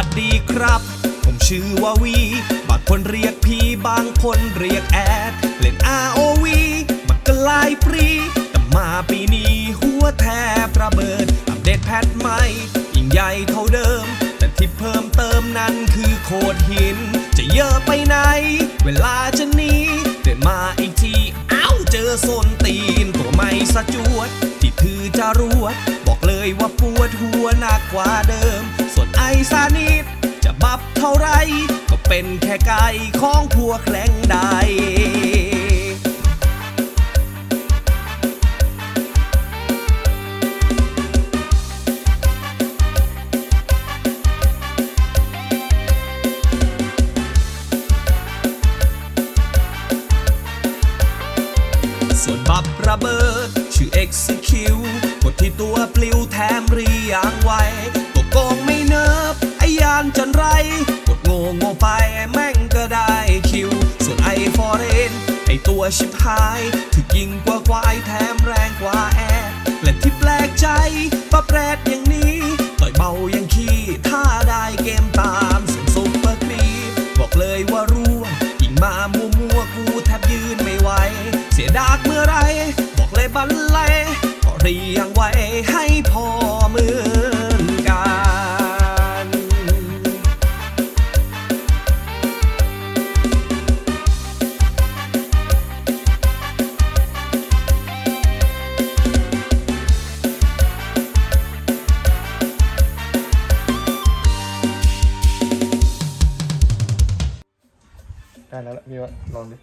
วัสดีครับ ผมชื่อว่าวี บางคนเรียกพี่บางคนเรียกแอด เล่น ROV มันก็ลายปรี แต่มาปีนี้หัวแทบระเบิด อัปเดตแพทใหม่ ยิ่งใหญ่เท่าเดิม แต่ที่เพิ่มเติมนั้นคือโคดหิน จะเยอะไปไหน เวลาจะหนีเดินมาอีกที เอ้าเจอโซนตีนตัวไม่สะจวด ที่ถือจะรวดบอกเลยว่าปวดหัวหนักกว่าเดิม ส่วนไอซานิดจะบับเท่าไร ก็เป็นแค่ไก่ของพวกแรงใดส่วนบับระเบิดชื่อ execute กดโง่โง่ไปแม่งก็ได้คิว ส่วนไอฟอร์เรนไอตัวชิบหายถึกยิงกว่าควายแถมแรงกว่าแอร์และที่แปลกใจปะแปรดอย่างนี้ต่อยเบาอย่างขี้ถ้าได้เกมตามส่วนซุปเปอร์ครีปบอกเลยว่าร่วงยิงมามัวมัวกูแทบยืนไม่ไหวเสียดากเมื่อไร บอกเลยบันเลงก็เรียงไว้ให้พอ ได้แล้วล่ะมีว่าลองดิ